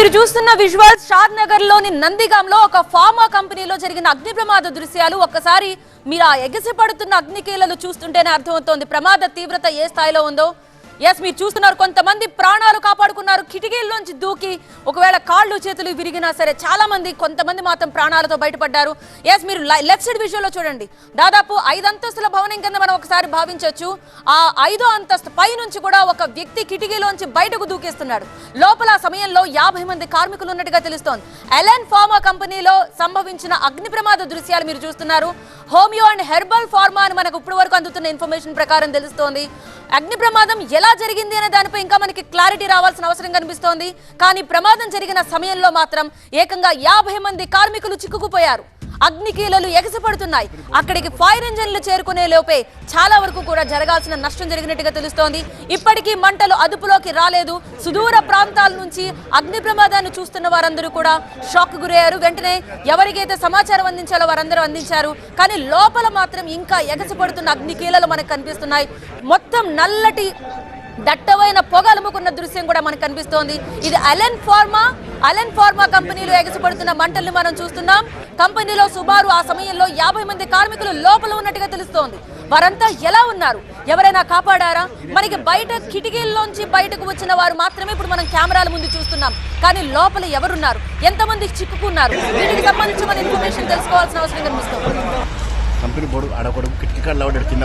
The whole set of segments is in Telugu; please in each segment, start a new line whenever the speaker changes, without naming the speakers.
మీరు చూస్తున్న విజువల్స్ షాద్ నగర్లోని నందిగాంలో ఒక ఫార్మా కంపెనీలో జరిగిన అగ్ని ప్రమాద దృశ్యాలు. ఒక్కసారి మీరు ఆ ఎగసిపడుతున్న అగ్నికీలలు చూస్తుంటేనే అర్థమవుతోంది. ప్రమాద తీవ్రత ఏ స్థాయిలో ఉందో. ఎస్ మీరు చూస్తున్నారు కొంతమంది ప్రాణాలు కాపాడుకున్నారు కిటికీల్లోంచి దూకి ఒకవేళ కాళ్ళు చేతులు విరిగినా సరే చాలా మంది కొంతమంది మాత్రం ప్రాణాలతో బయటపడ్డారు. ఎస్ మీరు లెఫ్ట్ సైడ్ విజువల్లో చూడండి. దాదాపు ఐదు అంతస్తుల భవనం కింద మనం ఒకసారి భావించవచ్చు ఆ ఐదో అంతస్తు పై నుంచి కూడా ఒక వ్యక్తి కిటికీలోంచి బయటకు దూకేస్తున్నాడు. లోపల సమయంలో యాభై మంది కార్మికులు ఉన్నట్టుగా తెలుస్తోంది. ఎలెన్ ఫార్మా కంపెనీలో సంభవించిన అగ్ని ప్రమాద దృశ్యాలు మీరు చూస్తున్నారు. హోమియో అండ్ హెర్బల్ ఫార్మా అని మనకు ఇప్పటి వరకు అందుతున్న ఇన్ఫర్మేషన్ ప్రకారం తెలుస్తోంది. అగ్ని ప్రమాదం ఎలా జరిగింది అనే దానిపై ఇంకా మనకి క్లారిటీ రావాల్సిన అవసరం కనిపిస్తోంది. కానీ ప్రమాదం జరిగిన సమయంలో మాత్రం ఏకంగా యాభై మంది కార్మికులు చిక్కుకుపోయారు. అగ్నికీలలు ఎగసిపడుతున్నాయి. అక్కడికి ఫైర్ ఇంజన్లు చేరుకునే లోపే చాలా వరకు కూడా జరగాల్సిన నష్టం జరిగినట్టుగా తెలుస్తోంది. ఇప్పటికీ మంటలు అదుపులోకి రాలేదు. సుదూర ప్రాంతాల నుంచి అగ్ని ప్రమాదాన్ని చూస్తున్న వారందరూ కూడా షాక్ గురయ్యారు. వెంటనే ఎవరికైతే సమాచారం అందించాలో వారందరూ అందించారు. కానీ లోపల మాత్రం ఇంకా ఎగసిపడుతున్న అగ్నికీలలు మనకు కనిపిస్తున్నాయి. మొత్తం నల్లటి దట్టమైన పొగ అలుముకున్న దృశ్యం కూడా మనకు కనిపిస్తోంది. ఇది అలెన్ ఫార్మా. అలెన్ ఫార్మా కంపెనీలో ఎగసిపడుతున్న మంటల్ని మనం చూస్తున్నాం. కంపెనీలో సుమారు ఆ సమయంలో యాభై మంది కార్మికులు లోపల ఉన్నట్టుగా తెలుస్తోంది. వారంతా ఎలా ఉన్నారు? ఎవరైనా కాపాడారా? మనకి బయట కిటికీల్లోంచి బయటకు వచ్చిన వారు మాత్రమే ఇప్పుడు మనం కెమెరాల ముందు చూస్తున్నాం. కానీ లోపల ఎవరున్నారు? ఎంతమంది చిక్కుకున్నారు? వీటికి సంబంధించి మన ఇన్ఫర్మేషన్ తెలుసుకోవాల్సిన అవసరం కనిపిస్తుంది?
కంపెనీ బోర్డు ఆడకూడదు. కిటికీ కాడ వాడు కింద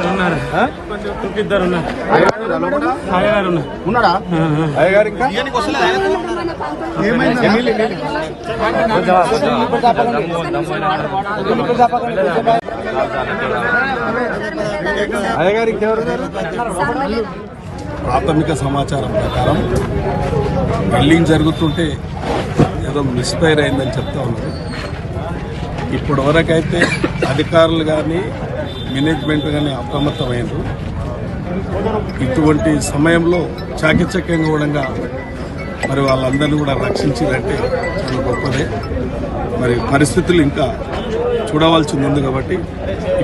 ఉన్నాడా?
అయ్యగారు ఇంకా? అయ్యగారు ఇంకెవరు
ప్రాథమిక సమాచారం ప్రకారం బిల్డింగ్ జరుగుతుంటే ఏదో మిస్ఫైర్ అయిందని చెప్తా ఉన్నారు. ఇప్పటి వరకైతే అధికారులు కానీ మేనేజ్మెంట్ కానీ అప్రమత్తమైనరు ఇటువంటి సమయంలో చాకచక్యంగా కూడా మరి వాళ్ళందరినీ కూడా రక్షించారంటే చాలా గొప్పదే. మరి పరిస్థితులు ఇంకా చూడవలసింది ఉంది కాబట్టి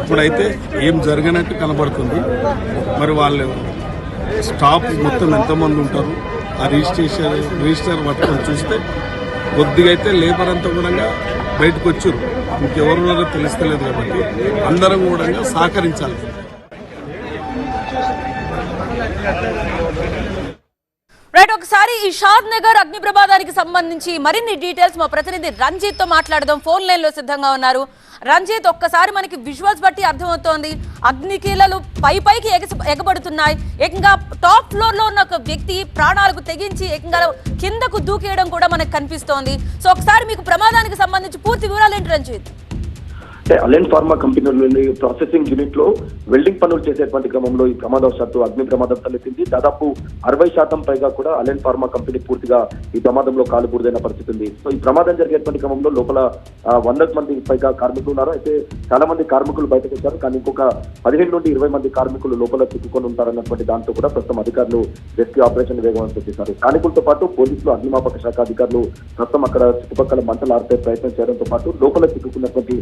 ఇప్పుడైతే ఏం జరిగినట్టు కనబడుతుంది. మరి వాళ్ళు స్టాఫ్ మొత్తం ఎంతమంది ఉంటారు? ఆ రిజిస్ట్రేషన్ రిజిస్టర్ పట్టుకొని చూస్తే కొద్దిగా అయితే లేబర్ అంతా కూడా బయటకు వచ్చారు. ఇంకెవరు తెలుస్తలేదు కాబట్టి అందరం కూడా సహకరించాలి.
రైట్ ఒకసారి ఈ షాద్ నగర్ అగ్ని ప్రమాదానికి సంబంధించి మరిన్ని డీటెయిల్స్ మా ప్రతినిధి రంజిత్తో మాట్లాడదాం. ఫోన్ లైన్లో సిద్ధంగా ఉన్నారు. రంజిత్ ఒక్కసారి మనకి విజువల్స్ బట్టి అర్థమవుతోంది. అగ్నికీలలు పై పైకి ఎగ ఎగబడుతున్నాయి. ఏకంగా టాప్ ఫ్లోర్లో ఉన్న ఒక వ్యక్తి ప్రాణాలకు తెగించి ఏకంగా కిందకు దూకేయడం కూడా మనకు కనిపిస్తోంది. సో ఒకసారి మీకు ప్రమాదానికి సంబంధించి పూర్తి వివరాలు ఏంటి రంజిత్?
అంటే అలెన్ ఫార్మా కంపెనీలోని ప్రాసెసింగ్ యూనిట్లో వెల్డింగ్ పనులు చేసేటువంటి క్రమంలో ఈ ప్రమాదవశాత్తు అగ్ని ప్రమాదం తలెత్తింది. దాదాపు అరవై శాతం పైగా కూడా అలెన్ ఫార్మా కంపెనీ పూర్తిగా ఈ ప్రమాదంలో కాలు బూడిదైన పరిస్థితి ఉంది. సో ఈ ప్రమాదం జరిగేటువంటి క్రమంలో లోపల వందకు మంది పైగా కార్మికులు ఉన్నారు. అయితే చాలా మంది కార్మికులు బయటకు వచ్చారు. కానీ ఇంకొక పదిహేను నుండి ఇరవై మంది కార్మికులు లోపల చిక్కుకొని ఉంటారన్నటువంటి దాంతో కూడా ప్రస్తుతం అధికారులు రెస్క్యూ ఆపరేషన్ వేగవంతం చేశారు. స్థానికులతో పాటు పోలీసులు అగ్నిమాపక శాఖ అధికారులు ప్రస్తుతం అక్కడ చుట్టుపక్కల మంటలు ఆర్పే ప్రయత్నం చేయడంతో పాటు లోపల చిక్కుకున్నటువంటి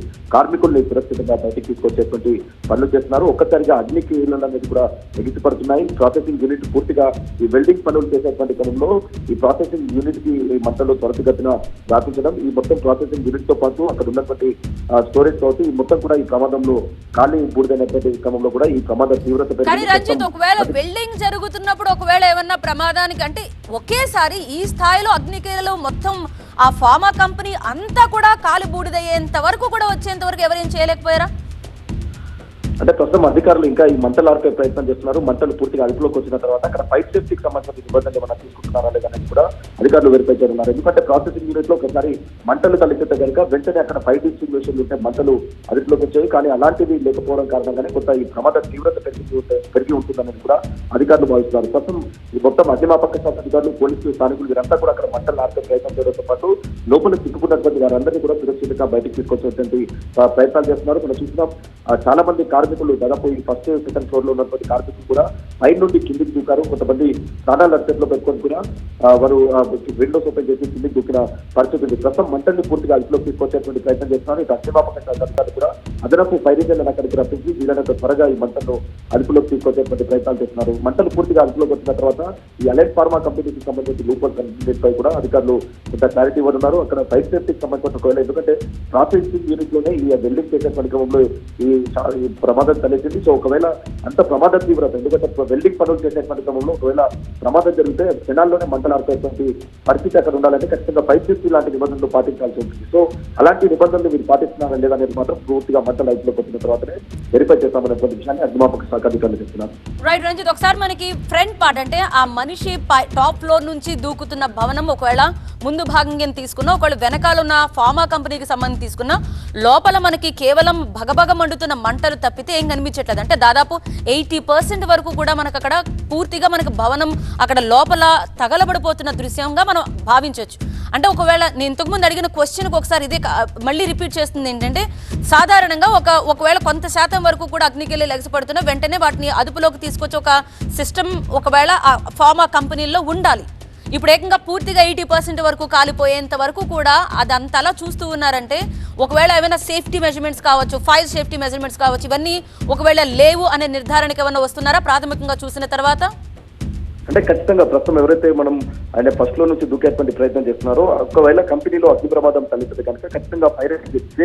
కార్మికుల్ని సురక్షితంగా బయటికి తీసుకొచ్చేటువంటి పనులు చేస్తున్నారు ఒక్కసారిగా అగ్నికి అనేది కూడా ఎగిసిపడుతున్నాయి ప్రాసెసింగ్ యూనిట్ పూర్తిగా ఈ వెల్డింగ్ పనులు చేసేటువంటి క్రమంలో ఈ ప్రాసెసింగ్ యూనిట్కి ఈ మంటలు త్వరితగతిన వ్యాపించడం ఈ మొత్తం ప్రాసెసింగ్ యూనిట్తో పాటు అక్కడ ఉన్నటువంటి స్టోరేజ్ తోటి ఈ మొత్తం కూడా ఈ ప్రమాదంలో ఖాళీ బూడిదైనటువంటి క్రమంలో కూడా ఈ ప్రమాద తీవ్రత.
కానీ రంజిత్ ఒకవేళ బిల్డింగ్ జరుగుతున్నప్పుడు ఒకవేళ ఏమన్నా ప్రమాదానికి అంటే ఒకేసారి ఈ స్థాయిలో అగ్నికీలలు మొత్తం ఆ ఫార్మా కంపెనీ అంతా కూడా కాలు బూడిదయ్యేంత వరకు కూడా వచ్చేంత వరకు ఎవరేం చేయలేకపోయారా?
అంటే ప్రస్తుతం అధికారులు ఇంకా ఈ మంటలు ఆర్పే ప్రయత్నం చేస్తున్నారు. మంటలు పూర్తిగా అదుపులోకి వచ్చిన తర్వాత అక్కడ ఫైర్ సేఫ్టీకి సంబంధించిన నిబంధనలు ఏమైనా తీసుకుంటున్నారా లేదని కూడా అధికారులు వెరిఫై చేస్తున్నారు ఎందుకంటే ప్రాసెసింగ్ యూనిట్లో ఒకసారి మంటలు తలెత్తితే కనుక వెంటనే అక్కడ ఫైర్ డిస్ట్రిబ్యూషన్ ఉంటే మంటలు అదుపులోకి వచ్చాయి. కానీ అలాంటివి లేకపోవడం కారణంగానే కొంత ఈ ప్రమాద తీవ్రత పెరిగి పెరిగి ఉంటుందని కూడా అధికారులు భావిస్తున్నారు. ప్రస్తుతం ఈ మొత్తం అగ్నిమాపక శాఖ అధికారులు పోలీసులు స్థానికులు వీరంతా కూడా అక్కడ మంటలు ఆర్పే ప్రయత్నం చేయడంతో పాటు లోపల చిక్కుకున్నటువంటి వారందరినీ కూడా సురక్షితంగా బయటకు తీసుకొచ్చేటువంటి ప్రయత్నాలు చేస్తున్నారు. మనం చూస్తున్నాం చాలా మంది కార్మికులు దాదాపు ఈ ఫస్ట్ సెకండ్ ఫ్లోర్లో ఉన్నటువంటి కార్మికులు కూడా పై నుండి కిందికి దూకారు. కొంతమంది ప్రాణాలు అర్చట్లో పెట్టుకొని కూడా వారు విండోస్ ఓపెన్ చేసి కిందికి దూకిన పరిస్థితి ఉంది. ప్రస్తుతం మంటల్ని పూర్తిగా అదుపులోకి తీసుకొచ్చేటువంటి ప్రయత్నం చేస్తున్నారు. ఇక అగ్నిమాపక అధికారులు కూడా అదనపు ఫైరింగ్ అక్కడికి రప్పించి వీలైనంత త్వరగా ఈ మంటలను అదుపులోకి తీసుకొచ్చేటువంటి ప్రయత్నాలు చేస్తున్నారు. మంటలు పూర్తిగా అదుపులోకి వచ్చిన తర్వాత ఈ అలైట్ ఫార్మా కంపెనీకి సంబంధించి లూపల్ పై కూడా అధికారులు కొంత క్లారిటీ ఇవ్వనున్నారు. అక్కడ ఫైర్ సేఫ్టీకి సంబంధించిన ఒకవేళ ఎందుకంటే ప్రాసెసింగ్ యూనిట్లోనే ఈ వెల్డింగ్ చేసే కార్యక్రమంలో ఈ ప్రమాదం తలెత్తింది. సో ఒకవేళ అంత ప్రమాద తీవ్రత ఎందుకంటే వెల్డింగ్ పనులు చేసే క్రమంలో ఒకవేళ ప్రమాదం జరిగితే క్షణాల్లోనే మంటలాడుతున్నటువంటి పరిస్థితి అక్కడ ఉండాలంటే ఖచ్చితంగా ఫైర్ సేఫ్టీ లాంటి నిబంధనలు పాటించాల్సి ఉంటుంది. సో అలాంటి నిబంధనలు మీరు పాటిస్తున్నారా లేదా అనేది మాత్రం పూర్తిగా మంటలు అదుపులోకి వచ్చిన తర్వాతనే వెరిఫై చేస్తామనేటువంటి విషయాన్ని అగ్నిమాపక శాఖ అధికారులు చెప్తున్నారు.
రైట్ రంజిత్ ఒకసారి మనకి ఫ్రంట్ పార్ట్ అంటే ఆ మనిషి పై- టాప్ ఫ్లోర్ నుంచి దూకుతున్న భవనం ఒకవేళ ముందు భాగంగా తీసుకున్నా ఒకవేళ వెనకాల ఉన్న ఫార్మా కంపెనీకి సంబంధించి తీసుకున్నా లోపల మనకి కేవలం భగభగ మండుతున్న మంటలు తప్పితే ఏం కనిపించట్లేదు. అంటే దాదాపు ఎయిటీ పర్సెంట్ వరకు కూడా మనకు అక్కడ పూర్తిగా మనకు భవనం అక్కడ లోపల తగలబడిపోతున్న దృశ్యంగా మనం భావించవచ్చు. అంటే ఒకవేళ నేను ఇంతకుముందు అడిగిన క్వశ్చన్కి ఒకసారి ఇదే మళ్ళీ రిపీట్ చేస్తుంది ఏంటంటే సాధారణంగా ఒక ఒకవేళ కొంత శాతం వరకు కూడా అగ్నికెళ్ళి లెగసపడుతున్నా వెంటనే వాటిని అదుపులోకి తీసుకొచ్చి ఒక సిస్టమ్ ఒకవేళ ఆ ఫార్మా కంపెనీల్లో ఉండాలి. ఇప్పుడు ఏకంగా పూర్తిగా ఎయిటీ పర్సెంట్ వరకు కాలిపోయేంత వరకు కూడా అదంతలా చూస్తూ ఉన్నారంటే ఒకవేళ ఏమైనా సేఫ్టీ మెజర్మెంట్స్ కావచ్చు ఫైర్ సేఫ్టీ మెజర్మెంట్స్ కావచ్చు ఇవన్నీ ఒకవేళ లేవు అనే నిర్ధారణకి ఏమైనా వస్తున్నారా? ప్రాథమికంగా చూసిన తర్వాత?
అంటే ఖచ్చితంగా ప్రస్తుతం ఎవరైతే మనం ఆయన ఫస్ట్లో నుంచి దూకేటువంటి ప్రయత్నం చేస్తున్నారో ఒకవేళ కంపెనీలో అగ్ని ప్రమాదం తలెత్తితే కనుక ఖచ్చితంగా ఫైర్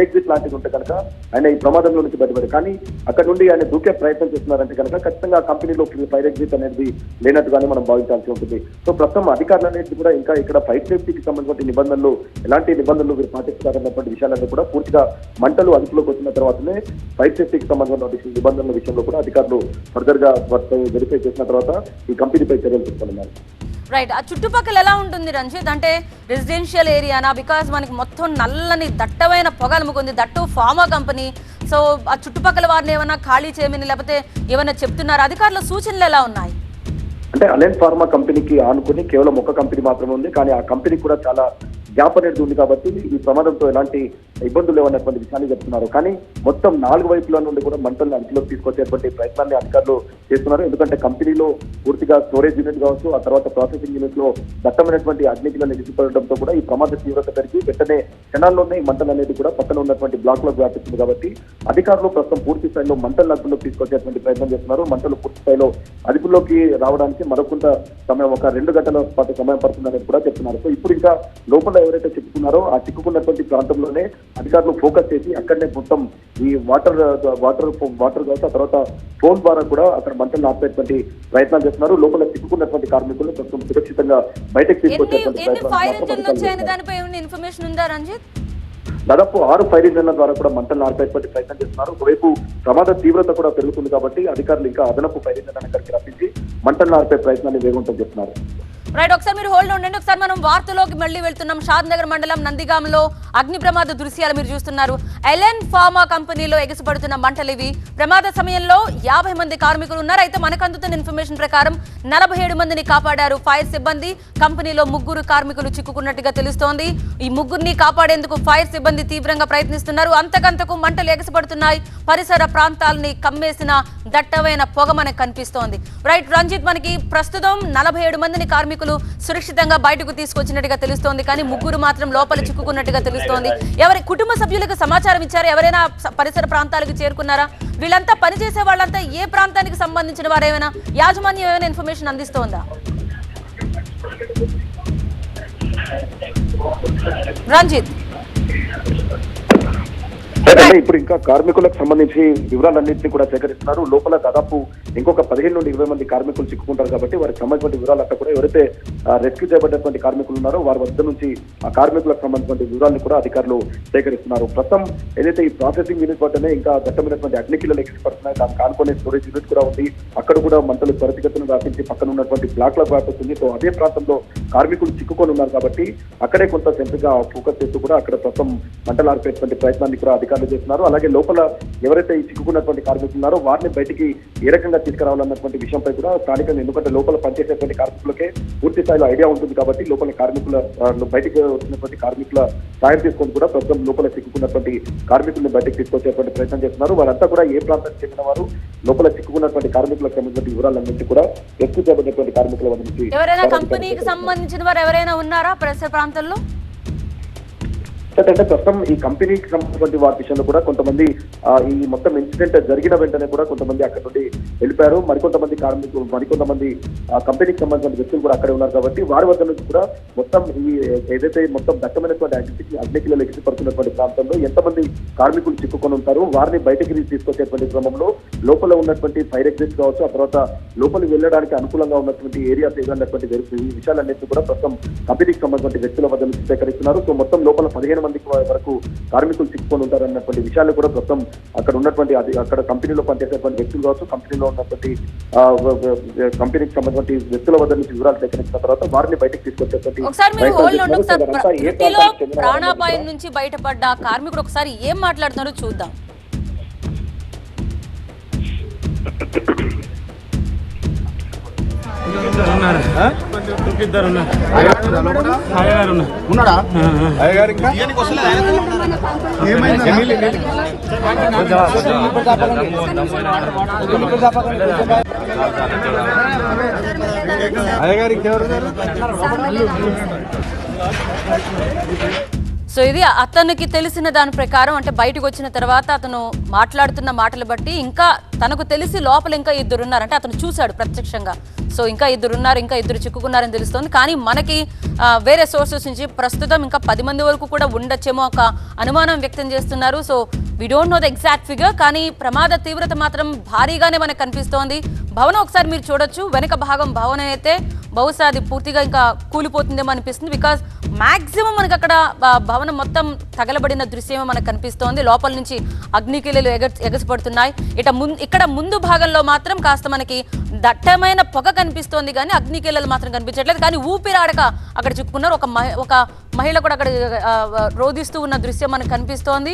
ఎగ్జిట్ లాంటిది ఉంటే కనుక ఆయన ఈ ప్రమాదంలో నుంచి బయటపడి కానీ అక్కడ నుండి ఆయన దూకే ప్రయత్నం చేస్తున్నారంటే కనుక ఖచ్చితంగా కంపెనీలో ఫైర్ ఎగ్జిట్ అనేది లేనట్టుగానే మనం భావించాల్సి ఉంటుంది. సో ప్రస్తుతం అధికారులు అనేది కూడా ఇంకా ఇక్కడ ఫైర్ సేఫ్టీకి సంబంధించిన నిబంధనలు ఎలాంటి నిబంధనలు వీరు పాటిస్తారన్నటువంటి విషయాలన్నీ కూడా పూర్తిగా మంటలు అదుపులోకి వచ్చిన తర్వాతనే ఫైర్ సేఫ్టీకి సంబంధించిన నిబంధనల విషయంలో కూడా అధికారులు ఫర్దర్గా వెరిఫై చేసిన తర్వాత ఈ కంపెనీపై చర్యలు తీసుకున్నారు
రైట్ ఆ చుట్టుపక్కల ఎలా ఉంటుంది రంజిత్? అంటే రెసిడెన్షియల్ ఏరియానా బికాజ్ మనకి మొత్తం నల్లని దట్టమైన పొగ అలుముకుంది. దట్టు ఫార్మా కంపెనీ సో ఆ చుట్టుపక్కల వారిని ఏమైనా ఖాళీ చేయమని లేకపోతే ఏమైనా చెప్తున్నారు? అధికారుల సూచనలు ఎలా ఉన్నాయి?
అంటే అలెన్ ఫార్మా కంపెనీకి ఆనుకుని కేవలం ఒక కంపెనీ మాత్రమే ఉంది. కానీ ఆ కంపెనీ కూడా చాలా గ్యాప్ అనేది ఉంది కాబట్టి ఈ ప్రమాదంతో ఎలాంటి ఇబ్బందులు లేవన్నటువంటి విషయాన్ని చెప్తున్నారు. కానీ మొత్తం నాలుగు వైపుల నుండి కూడా మంటలను అదుపులోకి తీసుకొచ్చేటువంటి ప్రయత్నాన్ని అధికారులు చేస్తున్నారు. ఎందుకంటే కంపెనీలో పూర్తిగా స్టోరేజ్ యూనిట్ కావచ్చు ఆ తర్వాత ప్రాసెసింగ్ యూనిట్లో దట్టమైనటువంటి అగ్నికిలను ఎగిసిపడడంతో కూడా ఈ ప్రమాద తీవ్రత పెరిగి వెంటనే క్షణాల్లోనే ఈ మంటలు అనేది కూడా పక్కన ఉన్నటువంటి బ్లాక్లో వ్యాపిస్తుంది కాబట్టి అధికారులు ప్రస్తుతం పూర్తి స్థాయిలో మంటలను అదుపులోకి తీసుకొచ్చేటువంటి ప్రయత్నం చేస్తున్నారు. మంటలు పూర్తి స్థాయిలో అదుపులోకి రావడానికి మరొకంత సమయం ఒక రెండు గంటల పాటు సమయం పడుతుందని కూడా చెప్తున్నారు. సో ఇప్పుడు ఇంకా లోపల ఎవరైతే చిక్కుకున్నారో ఆ చిక్కుకున్నటువంటి ప్రాంతంలోనే అధికారులు ఫోకస్ చేసి అక్కడనే మొత్తం ఈ వాటర్ వాటర్ వాటర్ కావచ్చు ఆ తర్వాత ఫోన్ ద్వారా కూడా అక్కడ మంటలు ఆపేటువంటి ప్రయత్నాలు చేస్తున్నారు. లోపల చిక్కుకున్నటువంటి కార్మికులు ప్రస్తుతం సురక్షితంగా బయటకు తీసుకొచ్చేటువంటి ప్రయత్నాలు
ఇన్ఫర్మేషన్ ఉందా రంజిత్?
దాదాపు ఆరు ఫైర్ ఇంజన్ల ద్వారా కూడా మంటలు ఆర్పేటువంటి ప్రయత్నం చేస్తున్నారు. ఒకవైపు ప్రమాద తీవ్రత కూడా పెరుగుతుంది కాబట్టి అధికారులు ఇంకా అదనపు ఫైర్ ఇంజన్ అక్కడికి రప్పించి మంటలను ఆర్పే ప్రయత్నాన్ని వేగవంతం చేస్తున్నారు.
రైట్ ఒకసారి మీరు హోల్డ్ ఉండండి. ఒకసారి మనం వార్తలోకి మళ్ళీ వెళ్తున్నాం. షాద్ నగర్ మండలం నందిగాంలో అగ్ని ప్రమాద దృశ్యాలు మీరు చూస్తున్నారు. ఎలెన్ ఫార్మా కంపెనీలో ఎగసిపడుతున్న మంటలు ఇవి ప్రమాద సమయంలో యాభై మంది కార్మికులు ఉన్నారు. అయితే మనకు అందుతున్న ఇన్ఫర్మేషన్ ప్రకారం నలభై ఏడు మందిని కాపాడారు ఫైర్ సిబ్బంది. కంపెనీలో ముగ్గురు కార్మికులు చిక్కుకున్నట్టుగా తెలుస్తోంది. ఈ ముగ్గురిని కాపాడేందుకు ఫైర్ సిబ్బంది తీవ్రంగా ప్రయత్నిస్తున్నారు. అంతకంతకు మంటలు ఎగసిపడుతున్నాయి. పరిసర ప్రాంతాలని కమ్మేసిన దట్టమైన పొగ మనకు కనిపిస్తోంది. రైట్ రంజిత్ మనకి ప్రస్తుతం నలభై ఏడు మందిని కార్మికులు సురక్షితంగా బయటకు తీసుకొచ్చినట్టుగా తెలుస్తోంది. కానీ ముగ్గురు మాత్రం లోపల చిక్కుకున్నట్టుగా తెలుస్తోంది. ఎవరి కుటుంబ సభ్యులకు సమాచారం ఇచ్చారు? ఎవరైనా పరిసర ప్రాంతాలకు చేరుకున్నారా? వీళ్ళంతా పనిచేసే వాళ్ళంతా ఏ ప్రాంతానికి సంబంధించిన వారు ఏమైనా యాజమాన్యం ఏమైనా ఇన్ఫర్మేషన్ అందిస్తోందా? రంజిత్.
ఇప్పుడు ఇంకా కార్మికులకు సంబంధించి వివరాలన్నింటినీ కూడా సేకరిస్తున్నారు. లోపల దాదాపు ఇంకొక పదిహేను నుండి ఇరవై మంది కార్మికులు చిక్కుకుంటారు కాబట్టి వారికి సంబంధించిన వివరాలంతా కూడా ఎవరైతే రెస్క్యూ చేయబడినటువంటి కార్మికులు ఉన్నారో వారి వద్ద నుంచి ఆ కార్మికులకు సంబంధించిన వివరాలను కూడా అధికారులు సేకరిస్తున్నారు. ప్రస్తుతం ఏదైతే ఈ ప్రాసెసింగ్ యూనిట్ వద్దనే ఇంకా దట్టమైనటువంటి అగ్నికిల్లలు ఎక్కిపడుతున్నాయి దానికి కానుకునే స్టోరేజ్ యూనిట్ కూడా ఉంది. అక్కడ కూడా మంటలు త్వరితగతిన వ్యాపించి పక్కన ఉన్నటువంటి బ్లాక్లో వ్యాపిస్తుంది. సో అదే ప్రాంతంలో కార్మికులు చిక్కుకొని ఉన్నారు కాబట్టి అక్కడే కొంత సెంటర్గా ఫోకస్ చేస్తూ కూడా అక్కడ ప్రస్తుతం మంటలు ఆర్పేటువంటి ప్రయత్నాన్ని కూడా అధికారులు ప్రయత్నాలు చేస్తున్నారు అలాగే లోపల ఎవరైతే ఈ చిక్కుకున్నటువంటి కార్మికులు ఉన్నారో వారిని బయటికి ఏ రకంగా తీసుకురావాలన్నటువంటి విషయంపై కూడా స్థానికంగా ఎందుకంటే లోపల పనిచేసేటువంటి కార్మికులకే పూర్తి స్థాయిలో ఐడియా ఉంటుంది కాబట్టి లోపల కార్మికుల బయటికి వచ్చినటువంటి కార్మికుల సాయం తీసుకొని కూడా ప్రస్తుతం లోపల చిక్కుకున్నటువంటి కార్మికుల్ని బయటికి తీసుకొచ్చేటువంటి ప్రయత్నం చేస్తున్నారు. వారంతా కూడా ఏ ప్రాంతానికి చెందిన వారు లోపల చిక్కుకున్నటువంటి కార్మికులకు సంబంధించిన వివరాలన్నింటి కూడా ఎక్కువ చేయబడినటువంటి కార్మికుల నుంచి
ఎవరైనా కంపెనీకి సంబంధించిన వారు ఎవరైనా ఉన్నారా పరిసర ప్రాంతంలో?
ఎందుకంటే అంటే ప్రస్తుతం ఈ కంపెనీకి సంబంధించిన వారి విషయంలో కూడా కొంతమంది ఈ మొత్తం ఇన్సిడెంట్ జరిగిన వెంటనే కూడా కొంతమంది అక్కడ నుండి వెళ్ళిపోయారు. మరికొంతమంది కార్మికులు మరికొంతమంది కంపెనీకి సంబంధించిన వ్యక్తులు కూడా అక్కడే ఉన్నారు కాబట్టి వారి వద్ద నుంచి కూడా మొత్తం ఈ ఏదైతే మొత్తం దట్టమైనటువంటి అగ్నికి అగ్నికిలో ఎగిసిపడుతున్నటువంటి ప్రాంతంలో ఎంతమంది కార్మికులు చిక్కుకొని ఉంటారు వారిని బయటకి తీసుకొచ్చేటువంటి క్రమంలో లోపల ఉన్నటువంటి ఫైర్ ఎగ్జిట్ కావచ్చు ఆ తర్వాత లోపలికి వెళ్ళడానికి అనుకూలంగా ఉన్నటువంటి ఏరియాస్ ఏదన్నటువంటి ఈ విషయాలన్నింటినీ కూడా ప్రస్తుతం కంపెనీకి సంబంధించిన వ్యక్తుల వద్ద నుంచి సేకరిస్తున్నారు. సో మొత్తం లోపల పదిహేను మందికి వరకు కార్మికులు చిక్కుకొని ఉంటారు అన్నటువంటి విషయాలు కూడా ప్రస్తుతం అక్కడ ఉన్నటువంటి అది అక్కడ కంపెనీలో పనిచేసేటువంటి వ్యక్తులు కావచ్చు కంపెనీలో ఉన్నటువంటి కంపెనీకి సంబంధించిన వ్యక్తుల వద్ద నుంచి వివరాలు సేకరించిన తర్వాత వారిని బయటకు తీసుకొచ్చేటువంటి
ప్రాణాపాయం నుంచి బయటపడ్డ కార్మికుడు ఒకసారి ఏం మాట్లాడుతున్నారో చూద్దాం.
ఉన్నాడా?
అయ్యగారు ఇంకా అయ్యగారు ఇంకెవరు?
సో ఇది అతనికి తెలిసిన దాని ప్రకారం అంటే బయటకు వచ్చిన తర్వాత అతను మాట్లాడుతున్న మాటలు బట్టి ఇంకా తనకు తెలిసి లోపల ఇంకా ఇద్దరు ఉన్నారంటే అతను చూశాడు ప్రత్యక్షంగా. సో ఇంకా ఇద్దరు ఉన్నారు ఇంకా ఇద్దరు చిక్కుకున్నారని తెలుస్తోంది. కానీ మనకి వేరే సోర్సెస్ నుంచి ప్రస్తుతం ఇంకా పది మంది వరకు కూడా ఉండొచ్చేమో ఒక అనుమానం వ్యక్తం చేస్తున్నారు. So we don't know the exact figure కానీ ప్రమాద తీవ్రత మాత్రం భారీగానే మనకు కనిపిస్తోంది. భవనం ఒకసారి మీరు చూడొచ్చు. వెనక భాగం భవనం అయితే బహుశా అది పూర్తిగా ఇంకా కూలిపోతుందేమో అనిపిస్తుంది. బికాస్ మాక్సిమం మనకి అక్కడ భవనం మొత్తం తగలబడిన దృశ్యమే మనకు కనిపిస్తోంది. లోపల నుంచి అగ్నికిలలు ఎగ ఎగసిపడుతున్నాయి. ఇట ముందు ఇక్కడ ముందు భాగంలో మాత్రం కాస్త మనకి దట్టమైన పొగ కనిపిస్తోంది కానీ అగ్నికెళ్ళలు మాత్రం కనిపించట్లేదు. కానీ ఊపిరాడక అక్కడ చిక్కుకున్నారు. ఒక మహి ఒక మహిళ కూడా అక్కడ రోధిస్తూ ఉన్న దృశ్యం మనకు కనిపిస్తోంది.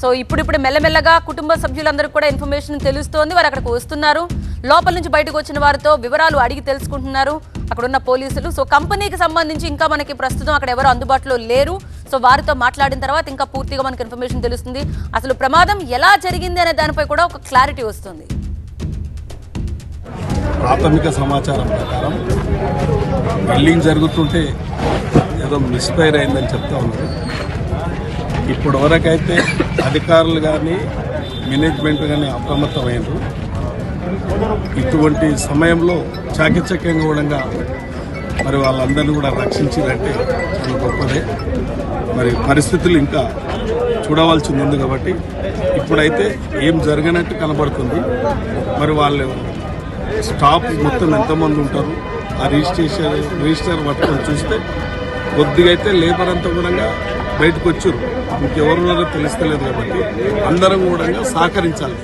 సో ఇప్పుడిప్పుడు మెల్లమెల్లగా కుటుంబ సభ్యులందరికీ కూడా ఇన్ఫర్మేషన్ తెలుస్తోంది. వారు అక్కడికి వస్తున్నారు. లోపల నుంచి బయటకు వచ్చిన వారితో వివరాలు అడిగి తెలుసుకుంటున్నారు. అక్కడ ఉన్న పోలీసులు. సో కంపెనీకి సంబంధించి ఇంకా మనకి ప్రస్తుతం అక్కడ ఎవరు అందుబాటులో లేరు. సో వారితో మాట్లాడిన తర్వాత ఇంకా పూర్తిగా మనకి ఇన్ఫర్మేషన్ తెలుస్తుంది. అసలు ప్రమాదం ఎలా జరిగింది అనే దానిపై కూడా ఒక క్లారిటీ వస్తుంది.
ప్రాథమిక సమాచారం ప్రకారం బిల్డింగ్ జరుగుతుంటే ఏదో మిస్ఫైర్ అయిందని చెప్తా ఉన్నారు. ఇప్పటి వరకైతే అధికారులు కానీ మేనేజ్మెంట్ కానీ అప్రమత్తమైనరు ఇటువంటి సమయంలో చాకచక్యంగా కూడా మరి వాళ్ళందరినీ కూడా రక్షించారంటే చాలా గొప్పదే. మరి పరిస్థితులు ఇంకా చూడవలసింది ఉంది కాబట్టి ఇప్పుడైతే ఏం జరిగినట్టు కనబడుతుంది. మరి వాళ్ళు స్టాఫ్ మొత్తం ఎంతమంది ఉంటారు? ఆ రిజిస్ట్రేషన్ రిజిస్టర్ పట్టుకొని చూస్తే కొద్దిగా అయితే లేబర్ అంతా కూడా బయటకు వచ్చారు. ఇంకెవరు తెలుస్తలేదు కాబట్టి అందరం కూడా సహకరించాలి.